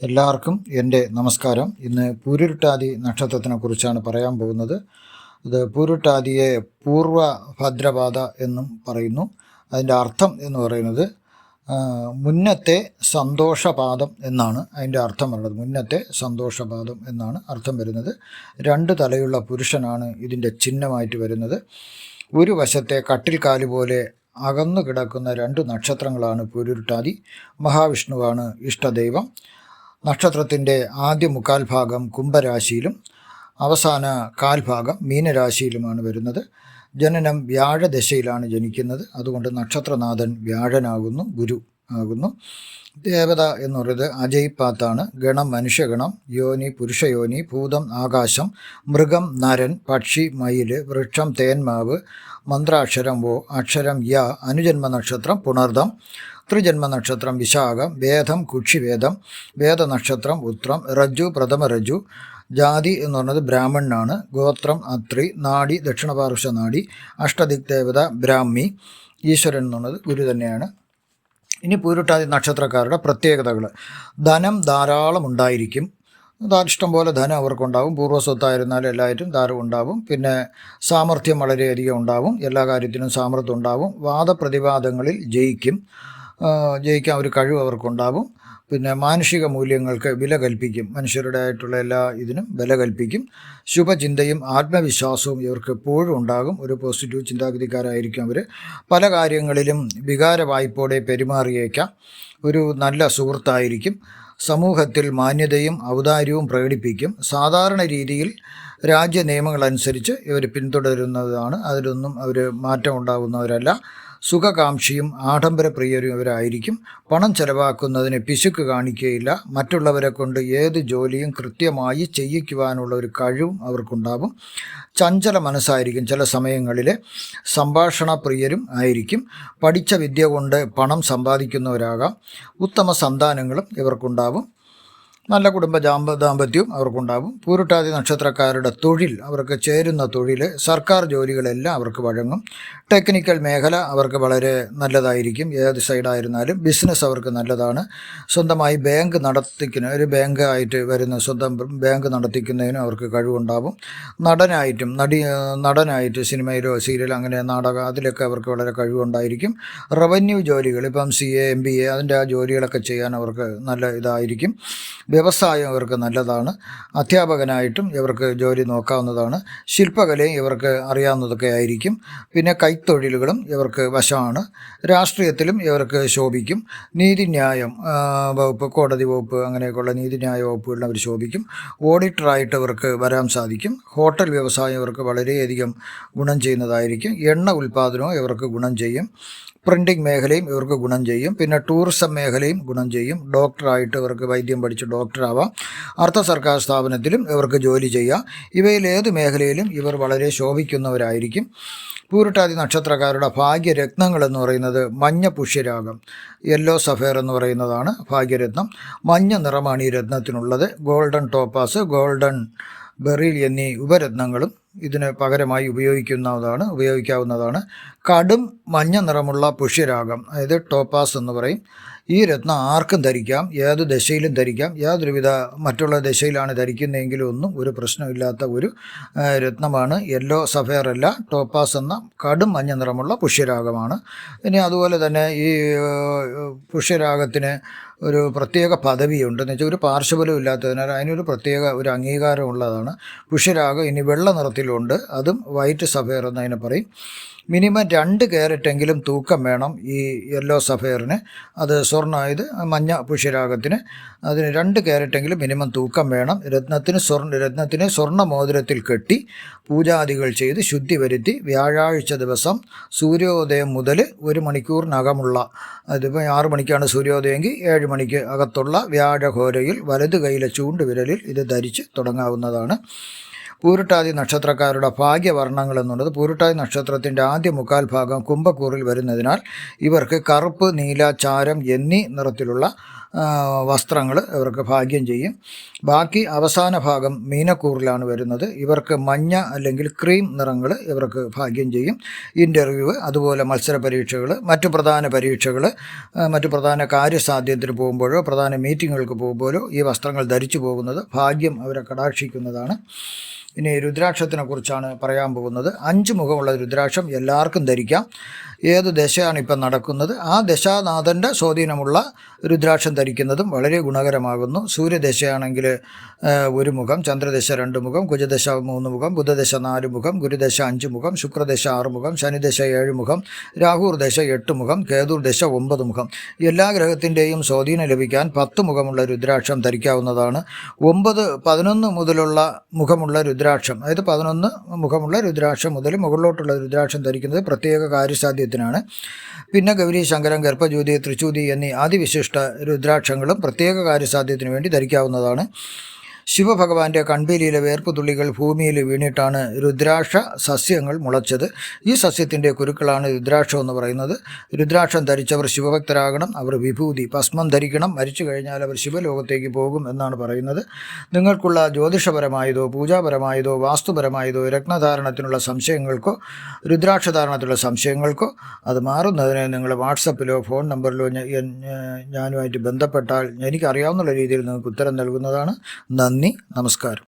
എല്ലാവർക്കും എന്റെ നമസ്കാരം. ഇന്ന് പൂരുരുട്ടാതി നക്ഷത്രത്തിനെ കുറിച്ചാണ് പറയാൻ പോകുന്നത്. അത് പൂരുട്ടാതിയെ പൂർവ ഭദ്രപാത എന്നും പറയുന്നു. അതിന്റെ അർത്ഥം എന്ന് പറയുന്നത് മുന്നത്തെ സന്തോഷപാദം എന്നാണ്. അതിന്റെ അർത്ഥം വരുന്നത് മുന്നത്തെ സന്തോഷപാദം എന്നാണ് അർത്ഥം വരുന്നത്. രണ്ട് തലയുള്ള പുരുഷനാണ് ഇതിന്റെ ചിഹ്നമായിട്ട് വരുന്നത്. ഒരു വശത്തെ കട്ടിൽക്കാൽ പോലെ അകന്നു കിടക്കുന്ന രണ്ട് നക്ഷത്രങ്ങളാണ് പൂരുരുട്ടാതി മഹാവിഷ്ണുവാണ് ഇഷ്ടദൈവം. നക്ഷത്രത്തിന്റെ ആദ്യ മുക്കാൽ ഭാഗം കുംഭരാശിയിലും അവസാന കാൽഭാഗം മീനരാശിയിലുമാണ് വരുന്നത്. ജനനം വ്യാഴദശയിലാണ് ജനിക്കുന്നത്. അതുകൊണ്ട് നക്ഷത്രനാഥൻ വ്യാഴനാകുന്നു ഗുരു ആകുന്നു. ദേവത എന്ന് പറയുന്നത് അജയ് പാത്താണ്. ഗണം മനുഷ്യഗണം യോനി പുരുഷയോനി ഭൂതം ആകാശം മൃഗം നരൻ പക്ഷി മയിൽ വൃക്ഷം തേന്മാവ് മന്ത്രാക്ഷരം ഓ അക്ഷരം യ അനുജന്മ നക്ഷത്രം പുണർദം ത്രിജന്മ നക്ഷത്രം വിശാഖം വേദം കുക്ഷിവേദം വേദനക്ഷത്രം ഉത്രം രജ്ജു പ്രഥമ രജ്ജു ജാതി എന്ന് പറയുന്നത് ബ്രാഹ്മണനാണ് ഗോത്രം അത്രി നാടി ദക്ഷിണപാർശ്വ നാഡി അഷ്ടദിക് ദേവത ബ്രാഹ്മി ഈശ്വരൻ എന്നുള്ളത് ഗുരു തന്നെയാണ്. ഇനി പൂരുട്ടാതി നക്ഷത്രക്കാരുടെ പ്രത്യേകതകൾ ധനം ധാരാളം ഉണ്ടായിരിക്കും. ഇഷ്ടം പോലെ ധനം അവർക്കുണ്ടാവും. പൂർവസ്വത്തായിരുന്നാലും എല്ലാവരും ധാരം ഉണ്ടാവും. പിന്നെ സാമർഥ്യം വളരെയധികം ഉണ്ടാവും. എല്ലാ കാര്യത്തിനും സാമർഥ്യം ഉണ്ടാവും. വാദപ്രതിവാദങ്ങളിൽ ജയിക്കും. ജയിക്കാൻ ഒരു കഴിവ് അവർക്കുണ്ടാകും. പിന്നെ മാനുഷിക മൂല്യങ്ങൾക്ക് വില കൽപ്പിക്കും. മനുഷ്യരുടെ ആയിട്ടുള്ള എല്ലാ ഇതിനും വില കൽപ്പിക്കും. ശുഭചിന്തയും ആത്മവിശ്വാസവും ഇവർക്ക് എപ്പോഴും ഉണ്ടാകും. ഒരു പോസിറ്റീവ് ചിന്താഗതിക്കാരായിരിക്കും അവർ പല കാര്യങ്ങളിലും വികാര വായ്പോടെ പെരുമാറിയേക്കാം. ഒരു നല്ല സുഹൃത്തായിരിക്കും. സമൂഹത്തിൽ മാന്യതയും ഔദാര്യവും പ്രകടിപ്പിക്കും. സാധാരണ രീതിയിൽ രാജ്യ നിയമങ്ങളനുസരിച്ച് ഇവർ പിന്തുടരുന്നതാണ്. അതിലൊന്നും അവർ മാറ്റം ഉണ്ടാകുന്നവരല്ല. സുഖകാംക്ഷിയും ആഡംബരപ്രിയരും ഇവരായിരിക്കും പണം ചെലവാക്കുന്നതിന് പിശുക്ക് കാണിക്കുകയില്ല മറ്റുള്ളവരെ കൊണ്ട് ഏത് ജോലിയും കൃത്യമായി ചെയ്യിക്കുവാനുള്ള ഒരു കഴിവും അവർക്കുണ്ടാകും ചഞ്ചല മനസ്സായിരിക്കും ചില സമയങ്ങളിൽ സംഭാഷണ പ്രിയരും ആയിരിക്കും. പഠിച്ച വിദ്യ കൊണ്ട് പണം സമ്പാദിക്കുന്നവരാകാം. ഉത്തമ സന്താനങ്ങളും ഇവർക്കുണ്ടാവും. നല്ല കുടുംബ ജാമ്പ ദാമ്പത്യവും അവർക്കുണ്ടാവും. പൂരുട്ടാതി നക്ഷത്രക്കാരുടെ തൊഴിൽ അവർക്ക് ചേരുന്ന തൊഴിൽ സർക്കാർ ജോലികളെല്ലാം അവർക്ക് വഴങ്ങും. ടെക്നിക്കൽ മേഖല അവർക്ക് വളരെ നല്ലതായിരിക്കും. ഏത് സൈഡായിരുന്നാലും ബിസിനസ് അവർക്ക് നല്ലതാണ്. സ്വന്തമായി ബാങ്ക് നടത്തിക്കുന്ന ഒരു ബാങ്ക് ആയിട്ട് വരുന്ന സ്വന്തം ബാങ്ക് നടത്തിക്കുന്നതിനും അവർക്ക് കഴിവുണ്ടാവും. നടനായിട്ടും നടി നടനായിട്ട് സിനിമയിലോ സീരിയലോ അങ്ങനെ നാടകം അതിലൊക്കെ അവർക്ക് വളരെ കഴിവുണ്ടായിരിക്കും. റവന്യൂ ജോലികൾ ഇപ്പം C A M B A അതിന്റെ ആ ജോലികളൊക്കെ ചെയ്യാൻ അവർക്ക് നല്ല ഇതായിരിക്കും. വ്യവസായം ഇവർക്ക് നല്ലതാണ്. അധ്യാപകനായിട്ടും ഇവർക്ക് ജോലി നോക്കാവുന്നതാണ്. ശില്പകലയും ഇവർക്ക് അറിയാവുന്നതൊക്കെ ആയിരിക്കും. പിന്നെ കൈത്തൊഴിലുകളും ഇവർക്ക് വശമാണ്. രാഷ്ട്രീയത്തിലും ഇവർക്ക് ശോഭിക്കും. നീതിന്യായം വകുപ്പ് കോടതി വകുപ്പ് അങ്ങനെയൊക്കെയുള്ള നീതിന്യായ വകുപ്പുകളിൽ അവർ ശോഭിക്കും. ഓഡിറ്ററായിട്ട് ഇവർക്ക് വരാൻ സാധിക്കും. ഹോട്ടൽ വ്യവസായം ഇവർക്ക് വളരെയധികം ഗുണം ചെയ്യുന്നതായിരിക്കും. എണ്ണ ഉൽപ്പാദനവും ഇവർക്ക് ഗുണം ചെയ്യും. പ്രിന്റിംഗ് മേഖലയും ഇവർക്ക് ഗുണം ചെയ്യും. പിന്നെ ടൂറിസം മേഖലയും ഗുണം ചെയ്യും. ഡോക്ടറായിട്ട് ഇവർക്ക് വൈദ്യം പഠിച്ച് ഡോക്ടറാവാം അർദ്ധ സർക്കാർ സ്ഥാപനത്തിലും ഇവർക്ക് ജോലി ചെയ്യാം. ഇവയിൽ ഏത് മേഖലയിലും ഇവർ വളരെ ശോഭിക്കുന്നവരായിരിക്കും. പൂരട്ടാതി നക്ഷത്രക്കാരുടെ ഭാഗ്യരത്നങ്ങൾ എന്ന് പറയുന്നത് മഞ്ഞ പുഷ്യരാഗം യെല്ലോ സഫയർ എന്ന് പറയുന്നതാണ് ഭാഗ്യരത്നം. മഞ്ഞ നിറമാണ് ഈ രത്നത്തിനുള്ളത്. ഗോൾഡൻ ടോപ്പാസ് ഗോൾഡൻ ബെറിൽ എന്നീ ഉപരത്നങ്ങളും ഇതിന് പകരമായി ഉപയോഗിക്കുന്നതാണ് ഉപയോഗിക്കാവുന്നതാണ്. കടും മഞ്ഞ നിറമുള്ള പുഷ്യരാഗം അതായത് ടോപ്പാസ് എന്ന് പറയും. ഈ രത്നം ആർക്കും ധരിക്കാം ഏത് ദശയിലും ധരിക്കാം. യാതൊരുവിധ മറ്റുള്ള ദശയിലാണ് ധരിക്കുന്നതെങ്കിലും ഒന്നും ഒരു പ്രശ്നമില്ലാത്ത ഒരു രത്നമാണ്. യെല്ലോ സഫയർ അല്ല ടോപ്പാസ് എന്ന കടും മഞ്ഞ നിറമുള്ള പുഷ്യരാഗമാണ് ഇനി അതുപോലെ തന്നെ ഈ പുഷ്യരാഗത്തിന് ഒരു പ്രത്യേക പദവിയുണ്ട്. എന്ന് വെച്ചാൽ ഒരു പാർശ്വബലം ഇല്ലാത്തതിനാൽ അതിനൊരു പ്രത്യേക ഒരു അംഗീകാരം ഉള്ളതാണ്. പുഷ്യരാഗം ഇനി വെള്ള നിറത്തിലുണ്ട്. അതും വൈറ്റ് സഫയർ എന്ന് അതിനെ പറയും. മിനിമം രണ്ട് ക്യാരറ്റെങ്കിലും തൂക്കം വേണം ഈ യെല്ലോ സഫയറിന്. അത് സ്വർണ ഇത് മഞ്ഞ പുഷ്യരാഗത്തിന് അതിന് രണ്ട് ക്യാരറ്റെങ്കിലും മിനിമം തൂക്കം വേണം. രത്നത്തിന് സ്വർണ രത്നത്തിനെ സ്വർണ മോതിരത്തിൽ കെട്ടി പൂജാദികൾ ചെയ്ത് ശുദ്ധി വരുത്തി വ്യാഴാഴ്ച ദിവസം സൂര്യോദയം മുതൽ ഒരു മണിക്കൂറിനകമുള്ള അതിപ്പോൾ ആറ് മണിക്കാണ് സൂര്യോദയമെങ്കിൽ ഏഴ് മണിക്ക് അകത്തുള്ള വ്യാഴഘോരയിൽ വലതു കൈയിലെ ചൂണ്ടുവിരലിൽ ഇത് ധരിച്ച് തുടങ്ങാവുന്നതാണ്. പൂരുട്ടാതി നക്ഷത്രക്കാരുടെ ഭാഗ്യവർണങ്ങൾ എന്നുള്ളത് പൂരുട്ടാതി നക്ഷത്രത്തിന്റെ ആദ്യ മുക്കാൽ ഭാഗം കുംഭക്കൂറിൽ വരുന്നതിനാൽ ഇവർക്ക് കറുപ്പ് നീല ചാരം എന്നീ നിറത്തിലുള്ള വസ്ത്രങ്ങൾ ഇവർക്ക് ഭാഗ്യം ചെയ്യും. ബാക്കി അവസാന ഭാഗം മീനക്കൂറിലാണ് വരുന്നത്. ഇവർക്ക് മഞ്ഞ അല്ലെങ്കിൽ ക്രീം നിറങ്ങൾ ഇവർക്ക് ഭാഗ്യം ചെയ്യും. ഇന്റർവ്യൂ അതുപോലെ മത്സര പരീക്ഷകൾ മറ്റു പ്രധാന പരീക്ഷകൾ മറ്റു പ്രധാന കാര്യസാധ്യത്തിന് പോകുമ്പോഴോ പ്രധാന മീറ്റിങ്ങുകൾക്ക് പോകുമ്പോഴോ ഈ വസ്ത്രങ്ങൾ ധരിച്ചു പോകുന്നത് ഭാഗ്യം അവരെ കടാക്ഷിക്കുന്നതാണ്. ഇനി രുദ്രാക്ഷത്തിനെ കുറിച്ചാണ് പറയാൻ പോകുന്നത്. അഞ്ച് മുഖമുള്ള രുദ്രാക്ഷം എല്ലാവർക്കും ധരിക്കാം. ഏത് ദശയാണ് ഇപ്പം നടക്കുന്നത്? ആ ദശാനാഥന്റെ സ്വാധീനമുള്ള രുദ്രാക്ഷം ധരിക്കുന്നതും വളരെ ഗുണകരമാകുന്നു. സൂര്യദശയാണെങ്കിൽ ഒരു മുഖം ചന്ദ്രദശ രണ്ട് മുഖം കുജദശ മൂന്ന് മുഖം ബുധദശ നാല് മുഖം ഗുരുദശ അഞ്ച് മുഖം ശുക്രദശ ആറ് മുഖം ശനിദശ ഏഴ് മുഖം രാഹുർ ദശ എട്ട് മുഖം കേതുർ ദശ ഒമ്പത് മുഖം. എല്ലാ ഗ്രഹത്തിന്റെയും സ്വാധീനം ലഭിക്കാൻ പത്ത് മുഖമുള്ള രുദ്രാക്ഷം ധരിക്കാവുന്നതാണ്. ഒമ്പത് പതിനൊന്ന് മുതലുള്ള മുഖമുള്ള രുദ്രാക്ഷം അതായത് പതിനൊന്ന് മുഖമുള്ള രുദ്രാക്ഷം മുതൽ മുകളിലോട്ടുള്ള രുദ്രാക്ഷം ധരിക്കുന്നത് പ്രത്യേക കാര്യസാധ്യത്തിനാണ്. പിന്നെ ഗൗരി ശങ്കരം ഗർഭജ്യോതി തൃച്ചൂതി എന്നീ അതിവിശിഷ്ട രുദ്രാക്ഷങ്ങളും പ്രത്യേക കാര്യസാധ്യത്തിന് വേണ്ടി ധരിക്കാവുന്നതാണ് ശിവഭഗവാന്റെ കൺപീലിയിലെ വേർപ്പ് തുള്ളികൾ ഭൂമിയിൽ വീണിട്ടാണ് രുദ്രാക്ഷ സസ്യങ്ങൾ മുളച്ചത്. ഈ സസ്യത്തിന്റെ കുരുക്കളാണ് രുദ്രാക്ഷം എന്ന് പറയുന്നത്. രുദ്രാക്ഷം ധരിച്ചവർ ശിവഭക്തരാകണം അവർ വിഭൂതി ഭസ്മം ധരിക്കണം മരിച്ചു കഴിഞ്ഞാൽ അവർ ശിവലോകത്തേക്ക് പോകും എന്നാണ് പറയുന്നത്. നിങ്ങൾക്കുള്ള ജ്യോതിഷപരമായതോ പൂജാപരമായതോ വാസ്തുപരമായതോ രത്നധാരണത്തിനുള്ള സംശയങ്ങൾക്കോ രുദ്രാക്ഷധാരണത്തിലുള്ള സംശയങ്ങൾക്കോ അത് മാറുന്നതിന് നിങ്ങൾ വാട്സപ്പിലോ ഫോൺ നമ്പറിലോ ഞാനുമായിട്ട് ബന്ധപ്പെട്ടാൽ എനിക്കറിയാവുന്ന രീതിയിൽ നിങ്ങൾക്ക് ഉത്തരം നൽകുന്നതാണ്. നന്ദി നമസ്കാരം.